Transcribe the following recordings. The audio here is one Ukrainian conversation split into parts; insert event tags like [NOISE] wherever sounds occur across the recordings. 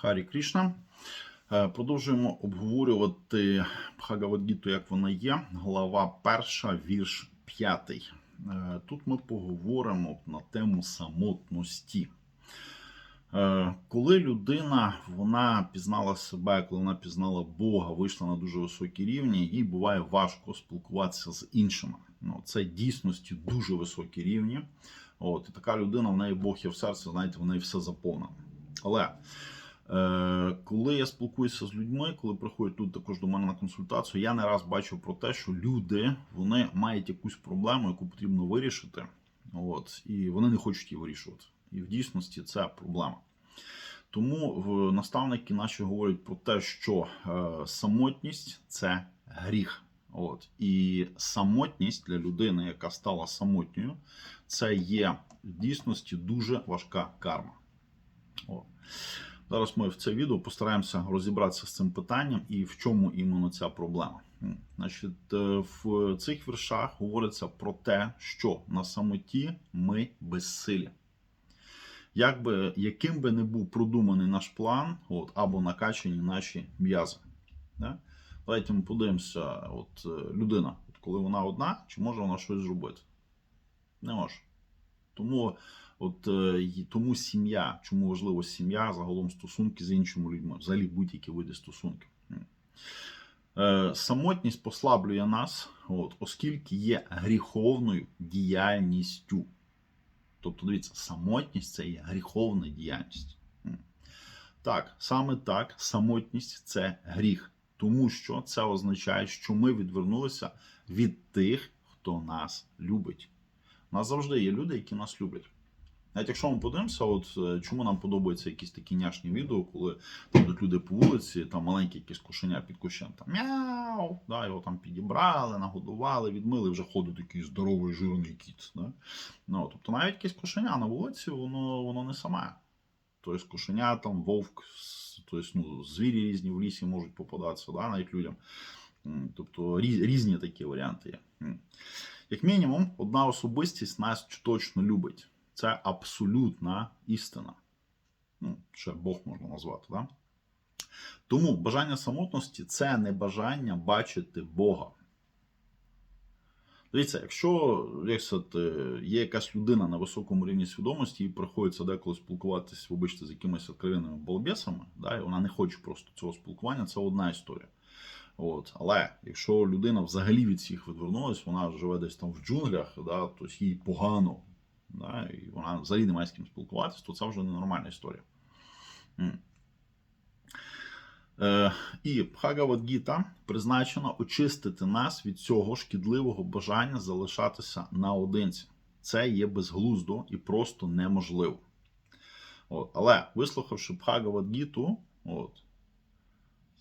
Харі Крішна. Е, Продовжуємо обговорювати Бхагавадгіту, як вона є. Глава перша, вірш п'ятий. Е, Тут ми поговоримо на тему самотності. Е, Коли людина вона пізнала себе, коли вона пізнала Бога, вийшла на дуже високі рівні, їй буває важко спілкуватися з іншими. Ну, це дійсності дуже високі рівні. От, і така людина, в неї Бог є в серці, знаєте, в неї все заповнено. Але коли я спілкуюся з людьми, коли приходять тут також до мене на консультацію, я не раз бачу про те, що люди вони мають якусь проблему, яку потрібно вирішити. От, і вони не хочуть її вирішувати. І в дійсності це проблема. Тому наставники наші говорять про те, що е, самотність це гріх. От. І самотність для людини, яка стала самотньою, це є в дійсності дуже важка карма. О. Зараз ми в це відео постараємося розібратися з цим питанням і в чому іменно ця проблема. Значить, е, в цих віршах говориться про те, що на самоті ми безсилі. Як би, яким би не був продуманий наш план, от, або накачані наші м'язи. Да? Давайте ми подивимося, от е, людина, от коли вона одна, чи може вона щось зробити? Не може. Тому, от, е, тому сім'я, чому важлива сім'я, загалом стосунки з іншими людьми, взагалі будь-які види стосунків. Е, Самотність послаблює нас, от, оскільки є гріховною діяльністю. Тобто, дивіться, самотність це є гріховна діяльність. Так, саме так, самотність це гріх, тому що це означає, що ми відвернулися від тих, хто нас любить. У нас завжди є люди, які нас люблять. Навіть якщо ми подивимося, от е, чому нам подобаються якісь такі няшні відео, коли там йдуть люди по вулиці, там маленьке якесь кошеня під кущем, там мяу, да, його там підібрали, нагодували, відмили, вже ходить такий здоровий жирний кіт. Да? Ну, тобто навіть якесь кошеня на вулиці, воно, воно не саме. Тобто кошеня, там, вовк, тобто, ну, звірі різні в лісі можуть попадатися, да, навіть людям. Тобто різ- різні такі варіанти є. Як мінімум, одна особистість нас точно любить. Це абсолютна істина. Ну, ще Бог можна назвати. Да? Тому бажання самотності це не бажання бачити Бога. Дивіться, якщо як сказати, є якась людина на високому рівні свідомості, і приходиться деколи спілкуватися, вибачте, з якимись откровенними балбесами, да, і вона не хоче просто цього спілкування, це одна історія. От. Але якщо людина взагалі від всіх відвернулась, вона живе десь там в джунглях, да, то їй погано, да, і вона взагалі не має з ким спілкуватися, то це вже ненормальна історія. Е, і Бхагавадгіта призначена очистити нас від цього шкідливого бажання залишатися наодинці. Це є безглуздо і просто неможливо. От. Але вислухавши Бхагавадгіту, от,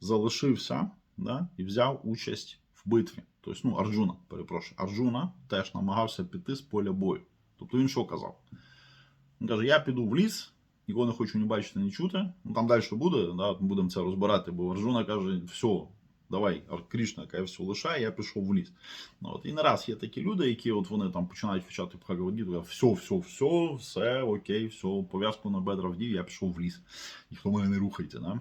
залишився да, і взяв участь в битві. Тобто, ну, Арджуна, перепрошую, Арджуна теж намагався піти з поля бою. Тобто він що казав? Він каже: Я піду в ліс, нікого не хочу ні бачити, ні чути. Ну там далі буде, да, будемо це розбирати, бо Арджуна каже, все, давай, Крішна каже, все лишай, я пішов в ліс. Ну, от, і не раз є такі люди, які от вони там починають вчати кажуть, все, все, все, все, окей, все, пов'язку на бедра вдів, я пішов в ліс. Ніхто мене не рухайте. Да?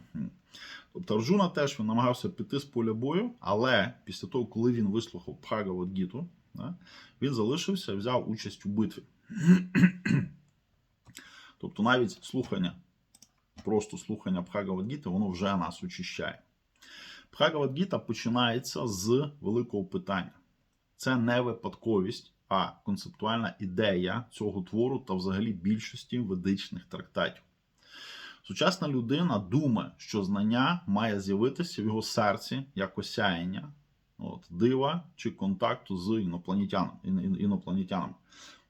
Тобто Арджуна теж він намагався піти з поля бою, але після того, коли він вислухав Бхагавадгіту, да, він залишився і взяв участь у битві. Тобто навіть слухання, просто слухання Бхагавадгіти, воно вже нас очищає. Бхагавадгіта починається з великого питання. Це не випадковість, а концептуальна ідея цього твору та взагалі більшості ведичних трактатів. Сучасна людина думає, що знання має з'явитися в його серці як осяяння, от, дива чи контакту з інопланетянами.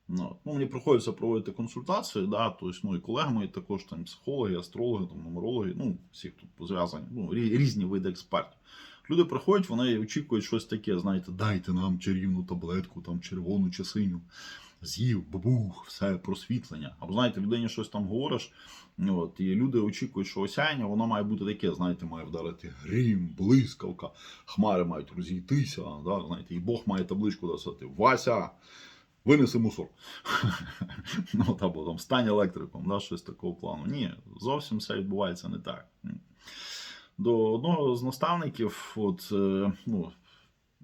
Ну, ну, мені приходиться проводити консультації, да, тобто, ну, і колеги мої також там психологи, астрологи, там, нумерологи, ну, всі тут зв'язані, ну, різні види експертів. Люди приходять, вони очікують щось таке, знаєте, дайте нам чарівну таблетку, там червону чи синю. З'їв, бабух, все просвітлення. Або знаєте, людині щось там говориш, от, і люди очікують, що осяяння, воно має бути таке, знаєте, має вдарити грім, блискавка, хмари мають розійтися, да, знаєте, і Бог має табличку досити. Вася, винеси мусор. [LAUGHS] ну, або там стань електриком, да, щось такого плану. Ні, зовсім все відбувається не так. До одного з наставників, от, е, ну,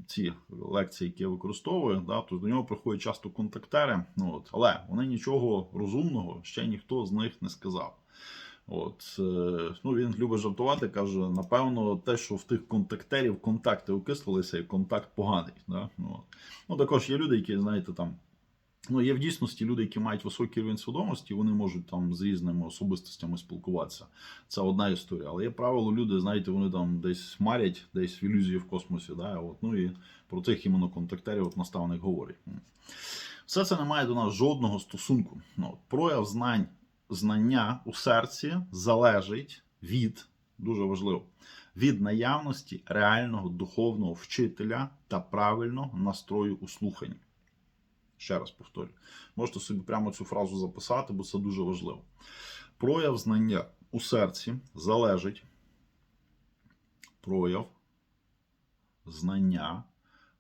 ці лекції, які я використовую, да, то до нього приходять часто контактери, ну, от, але вони нічого розумного ще ніхто з них не сказав. От, е, ну, він любить жартувати, каже, напевно, те, що в тих контактерів контакти окислилися, і контакт поганий. Да? Ну, ну, також є люди, які, знаєте, там. Ну, є в дійсності люди, які мають високий рівень свідомості, вони можуть там з різними особистостями спілкуватися. Це одна історія. Але є правило, люди, знаєте, вони там десь марять, десь в ілюзії в космосі. Да? От, ну і про тих іменно контактерів от наставник говорить. Все це не має до нас жодного стосунку. Ну, прояв знань, знання у серці залежить від, дуже важливо, від наявності реального духовного вчителя та правильного настрою у слуханні. Ще раз повторюю. Можете собі прямо цю фразу записати, бо це дуже важливо. Прояв знання у серці залежить. Прояв знання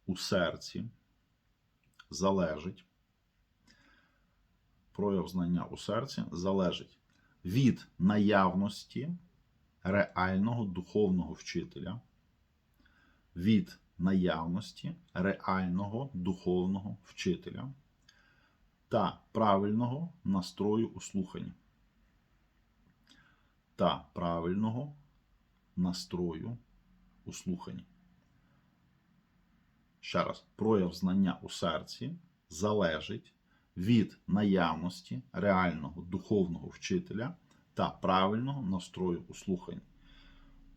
у серці залежить. Прояв знання у серці залежить від наявності реального духовного вчителя, від наявності реального духовного вчителя та правильного настрою у слуханні. Та правильного настрою у слуханні. Ще раз, прояв знання у серці залежить від наявності реального духовного вчителя та правильного настрою у слуханні.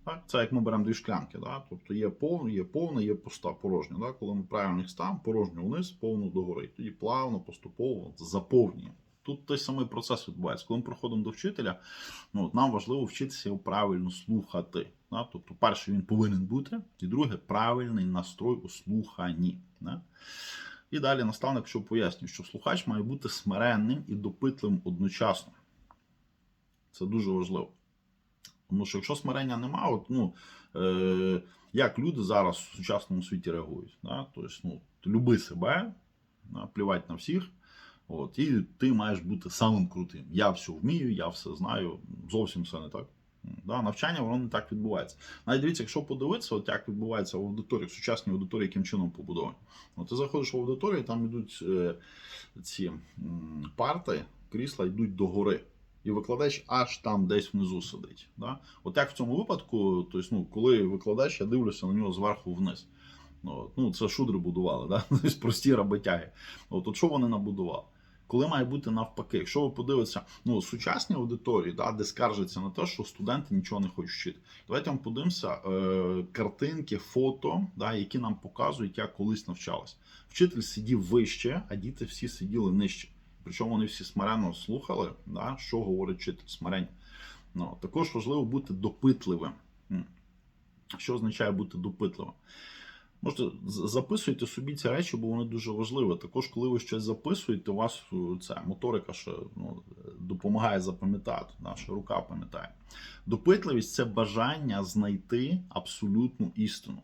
Так? Це як ми беремо дві шклянки. Да? Тобто є повна, є повна, є пуста, порожня. Да? Коли ми правильно їх ставимо, порожню вниз, повну догори. Тоді плавно, поступово заповнюємо. Тут той самий процес відбувається. Коли ми приходимо до вчителя, ну, от нам важливо вчитися його правильно слухати. Да? Тобто, перший він повинен бути, і друге правильний настрой у слуханні. Да? І далі наставник, що пояснює, що слухач має бути смиренним і допитливим одночасно. Це дуже важливо. Тому що якщо смирення немає, от, ну, е, як люди зараз в сучасному світі реагують. Да? Тобто, ну, люби себе, да? плівать на всіх, от, і ти маєш бути самим крутим. Я все вмію, я все знаю, зовсім все не так. Да? Навчання воно не так відбувається. Навіть дивіться, якщо подивитися, от як відбувається в аудиторії, в сучасній аудиторії, яким чином побудовані. От ти заходиш в аудиторію, там йдуть е, ці м, парти, крісла йдуть догори і викладач аж там десь внизу сидить. Да? От як в цьому випадку, тобто, ну, коли викладач, я дивлюся на нього зверху вниз. От, ну, Це шудри будували, да? [LAUGHS] Тобто прості роботяги. От, от що вони набудували? Коли має бути навпаки, якщо ви подивитеся, ну, сучасні аудиторії, да, де скаржаться на те, що студенти нічого не хочуть вчити. Давайте ми подивимося е, картинки, фото, да, які нам показують, як колись навчалися. Вчитель сидів вище, а діти всі сиділи нижче. Причому вони всі смиренно слухали, да, що говорить вчитель смирення. Ну, також важливо бути допитливим. Що означає бути допитливим? Можете записуйте собі ці речі, бо вони дуже важливі. Також, коли ви щось записуєте, у вас ця моторика ще ну, допомагає запам'ятати, наша рука пам'ятає. Допитливість це бажання знайти абсолютну істину.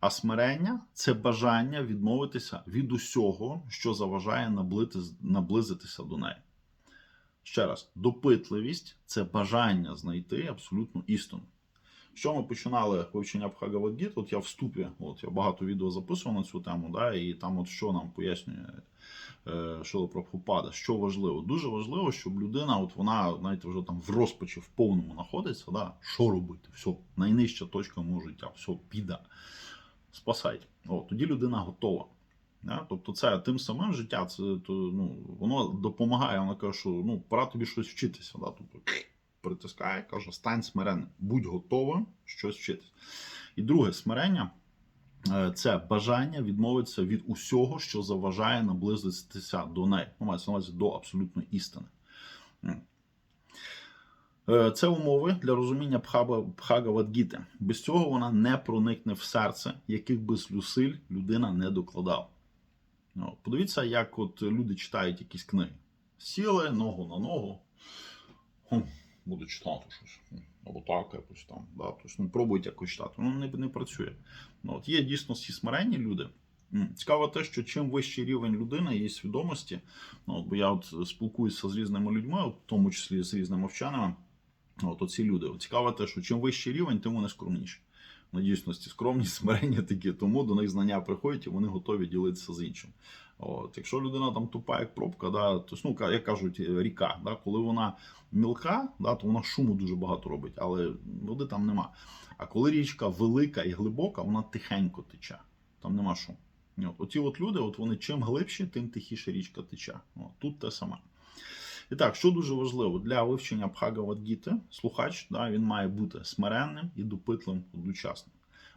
А смирення це бажання відмовитися від усього, що заважає наблизитися до неї. Ще раз, допитливість це бажання знайти абсолютну істину. Що ми починали вивчення Бхагавадгіт, от я в вступі, от я багато відео записував на цю тему, да, і там от що нам пояснює е, Шила Прабхупада, що важливо. Дуже важливо, щоб людина, от вона, знаєте, вже там в розпачі в повному знаходиться, да, що робити? Все, найнижча точка мого життя, все, піда. Спасайте. О, тоді людина готова. Да? Тобто, це тим самим життя, це то, ну, воно допомагає, вона каже, що ну, пора тобі щось вчитися. Да? Тобто, притискає, каже, стань смиренним, будь готовим щось вчитися. І друге, смирення це бажання відмовитися від усього, що заважає наблизитися до неї. Ну, мається на увазі до абсолютної істини. Це умови для розуміння Бхагавадгіти. Без цього вона не проникне в серце, яких би зусиль людина не докладала. Подивіться, як от люди читають якісь книги. Сіли ногу на ногу. Хм, буду читати щось. Або так, якось там. Да? Тобто, ну, пробують якось читати. Воно не, не працює. Ну, от Є дійсно всі смиренні люди, Цікаво те, що чим вищий рівень людини, її свідомості, ну, от, бо я от спілкуюся з різними людьми, в тому числі з різними вченими, от оці люди. Цікаво те, що чим вищий рівень, тим вони скромніші. На дійсності скромність, [LAUGHS] смирення такі, тому до них знання приходять і вони готові ділитися з іншим. От, якщо людина там тупа, як пробка, да, то ну, як кажуть, е, ріка, да, коли вона мілка, да, то вона шуму дуже багато робить, але води там нема. А коли річка велика і глибока, вона тихенько тече. Там нема шуму. От, оці от люди, от вони чим глибші, тим тихіше річка тече. От, тут те саме. І так, що дуже важливо для вивчення Бхагавадгіти, слухач, да, він має бути смиренним і допитливим одночасно.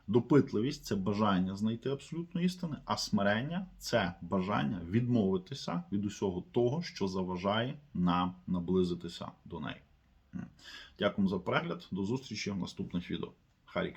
Допитливість це бажання знайти абсолютну істину, а смирення це бажання відмовитися від усього того, що заважає нам наблизитися до неї. Дякую за перегляд. До зустрічі в наступних відео. Харі.